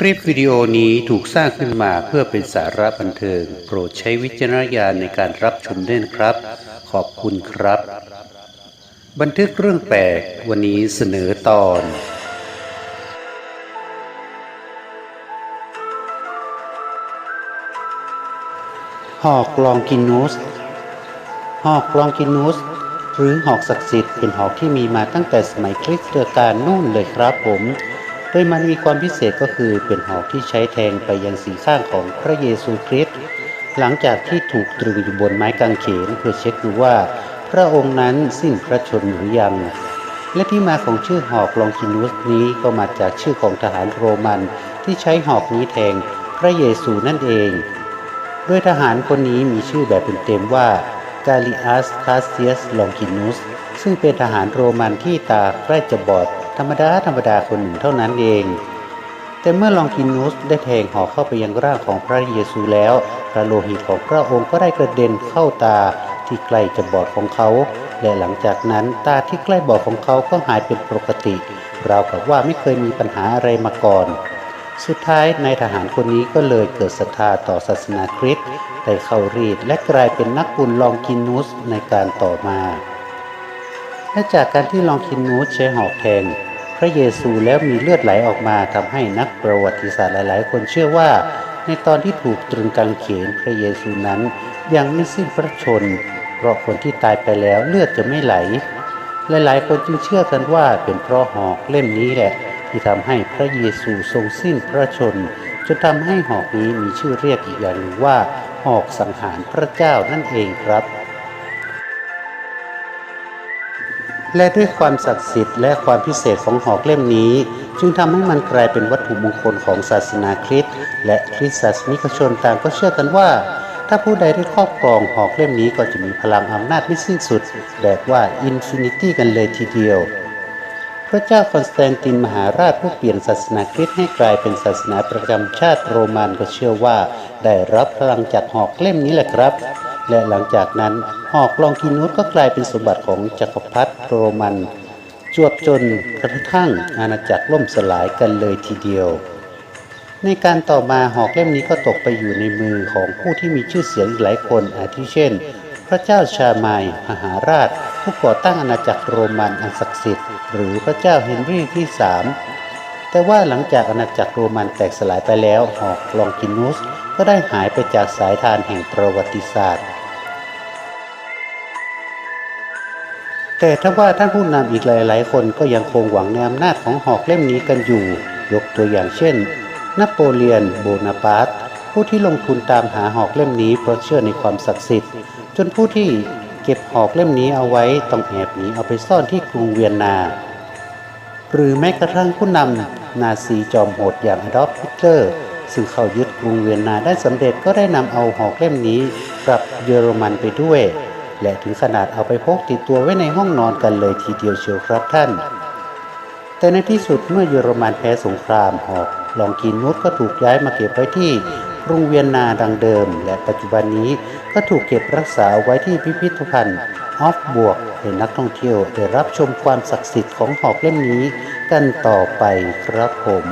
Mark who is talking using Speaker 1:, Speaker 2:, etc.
Speaker 1: คลิปวิดีโอนี้ถูกสร้างขึ้นมาเพื่อเป็นสาระบันเทิง โปรดใช้วิจารณญาณในการรับชมด้วยนะครับ ขอบคุณครับ บันทึกเรื่องแปลกวันนี้เสนอตอน หอกลองกินูสหอกลองกินูสหรือหอกศักดิ์สิทธิ์เป็นหอกที่มีมาตั้งแต่สมัยคริสต์กาลนู่นเลยครับผม ยมันมีความพิเศษก็คือเป็นหอกที่ใช้แทงไปยังสีข้างของพระเยซูคริสต์หลังจากที่ถูกตรึงอยู่บนไม้กางเขนเพื่อเช็คดูว่า พระองค์นั้นสิ้นพระชนม์หรือยัง และที่มาของชื่อหอกลองกินูสนี้ก็มาจากชื่อของทหารโรมันที่ใช้หอกนี้แทงพระเยซูนั่นเองโดยทหารคนนี้มีชื่อแบบเต็มๆว่ากาลิอัสคาสเซียสลองกินุสซึ่งเป็นทหารโรมันที่ตาใกล้จะบอด ธรรมดาธรรมดาคนหนึ่งเท่านั้นเอง แต่เมื่อลองกินุสได้แทงหอกเข้าไปยังร่างของพระเยซูแล้วพระโลหิตของพระองค์ก็ได้กระเด็นเข้าตาที่ใกล้จะบอดของเขา และหลังจากนั้นตาที่ใกล้บอดของเขาก็หายเป็นปกติราวกับว่าไม่เคยมีปัญหาอะไรมาก่อน สุดท้ายนายทหารคนนี้ก็เลยเกิดศรัทธาต่อศาสนาคริสต์ได้เข้ารีดและกลายเป็นนักบุญลองกินนูสในการต่อมาและจากการที่ลองกินนูสใช้หอกแทง พระเยซูแล้วมีเลือดไหลออกมาทำให้นักประวัติศาสตร์หลาย ๆ คนเชื่อว่า ในตอนที่ถูกตรึงกางเขนพระเยซูนั้นยังไม่สิ้นพระชน เพราะคนที่ตายไปแล้วเลือดจะไม่ไหล หลายๆ คนจึงเชื่อกันว่าเป็นเพราะหอกเล่มนี้แหละ ที่ทำให้พระเยซูทรงสิ้นพระชนจนทำให้หอกนี้มีชื่อเรียกอีกอย่างหนึ่งว่าหอกสังหารพระเจ้านั่นเองครับ และด้วยความศักดิ์สิทธิ์และความพิเศษของหอกเล่มนี้ จึงทำให้มันกลายเป็นวัตถุมงคลของศาสนาคริสต์และคริสตศาสนิกชนต่างก็เชื่อกันว่า ถ้าผู้ใดได้ครอบครองหอกเล่มนี้ก็จะมีพลังอำนาจไม่สิ้นสุด แบบว่าอินฟินิตี้กันเลยทีเดียว พระเจ้าคอนสแตนตินมหาราชผู้เปลี่ยนศาสนาคริสต์ให้กลายเป็นศาสนาประจำชาติโรมันก็เชื่อว่า ได้รับพลังจากหอกเล่มนี้แหละครับ และหลังจากนั้นหอกลองกินูสก็กลายเป็นสมบัติของจักรพรรดิโรมัน จวบจนกระทั่งอาณาจักรล่มสลายกันเลยทีเดียว ในการต่อมาหอกเล่มนี้ก็ตกไปอยู่ในมือของผู้ที่มีชื่อเสียงอีกหลายคนอาทิเช่น พระเจ้าชามายมหาราช ผู้ก่อตั้งอาณาจักรโรมันอันศักดิ์สิทธิ์หรือพระเจ้าเฮนรี่ที่สามแต่ว่าหลังจากอาณาจักรโรมันแตกสลายไปแล้วหอกลองกินุส ก็ได้หายไปจากสายทานแห่งประวัติศาสตร์ แต่ถ้าว่าท่านผู้นำอีกหลาย ๆ คนก็ยังคงหวังในอำนาจของหอกเล่มนี้กันอยู่ ยกตัวอย่างเช่น นโปเลียน โบนาปาร์ตผู้ที่ลงทุนตามหาหอกเล่มนี้เพราะเชื่อในความศักดิ์สิทธิ์ จนผู้ที่เก็บหอกเล่มนี้เอาไว้ต้องแอบหนีเอาไปซ่อนที่กรุงเวียนนาหรือแม้กระทั่งผู้นำนาซีจอมโหดอย่างอดอล์ฟฮิตเลอร์ ซึ่งเข้ายึดกรุงเวียนนาได้สำเร็จก็ได้นำเอาหอกเล่มนี้กลับเยอรมันไปด้วย และถึงขนาดเอาไปพกติดตัวไว้ในห้องนอนกันเลยทีเดียวเชียวครับท่าน แต่ในที่สุดเมื่อเยอรมันแพ้สงครามหอกลองกินนุสก็ถูกย้ายมาเก็บไว้ที่กรุงเวียนนาดังเดิม และปัจจุบันนี้ก็ถูกเก็บรักษาไว้ที่พิพิธภัณฑ์ออฟบวกให้นักท่องเที่ยวได้รับชมความศักดิ์สิทธิ์ของหอกเล่มนี้กันต่อไปครับผม